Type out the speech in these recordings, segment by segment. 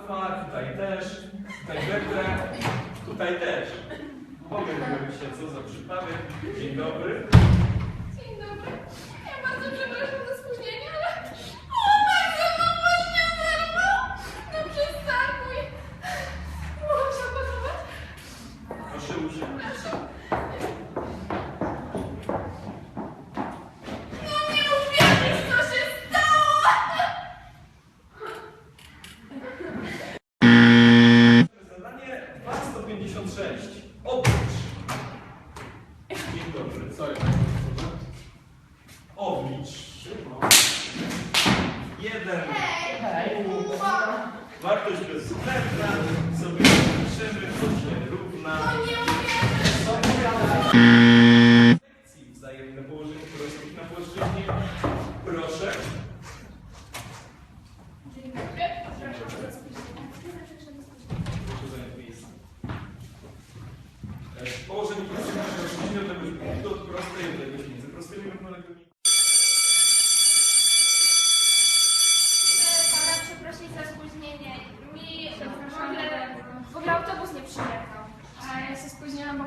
Alfa, tutaj też, tutaj beta, tutaj też. Powiem się, co za przypadek. Dzień dobry. Dzień dobry. Ja bardzo przepraszam za 1. Wartość bezwzględna sobie piszemy, to się równa. Sekcji wzajemne położenie prostych na płaszczyźnie. Proszę. Proszę zająć miejsce. E, Położenie prostych na płaszczyźnie odległość punktu od prostej odległość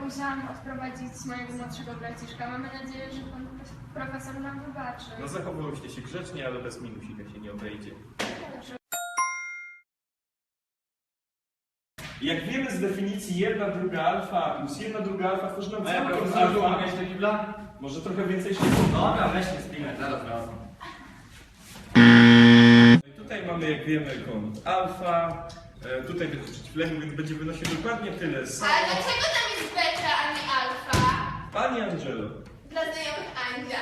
musiałam odprowadzić mojego młodszego braciszka. Mamy nadzieję, że pan profesor nam wybaczy. No zachowujcie się grzecznie, ale bez minusika się nie obejdzie. Jak wiemy z definicji jedna druga alfa plus jedna druga alfa tworzy nam całkiem profesorzu, alfa. mogę iść do kibla? Może trochę więcej się Dobra, weź mnie spinę, zaraz wracam. I Tutaj mamy, jak wiemy, kąt alfa. E, tutaj będzie przeciwległy, więc będzie wynosił dokładnie tyle. Z... Ale dlaczego tam jest beta, a nie alfa? Pani Angelo, Dla znajomych Andzia.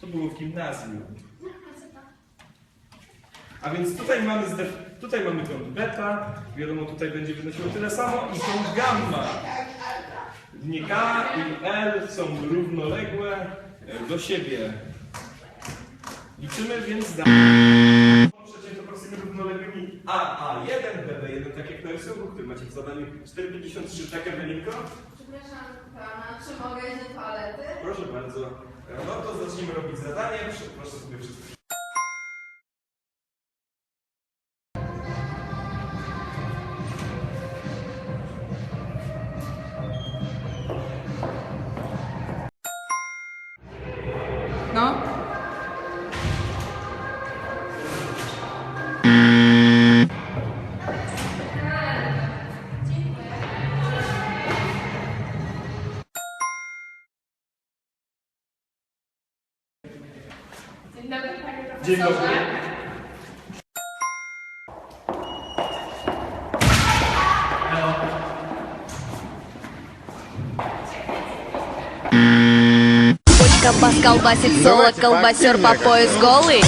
to było w gimnazjum. A więc tutaj mamy, zdef... tutaj mamy kąt beta, wiadomo tutaj będzie wynosiło tyle samo i kąt gamma. Nie K i L są równoległe e, do siebie. Liczymy więc da. Przecięto prostymi równoległymi A, A1, BB1, tak jak na rysunku, który macie w zadaniu 4,53, tak Ewelinko? Przepraszam pana, czy mogę? Proszę bardzo. No to zacznijmy robić zadanie. Proszę- sobie wszystko. No. Dzień dobry, panie profesorze. Dzień dobry. Пусть колбас колбасит соло, колбасер по пояс голый.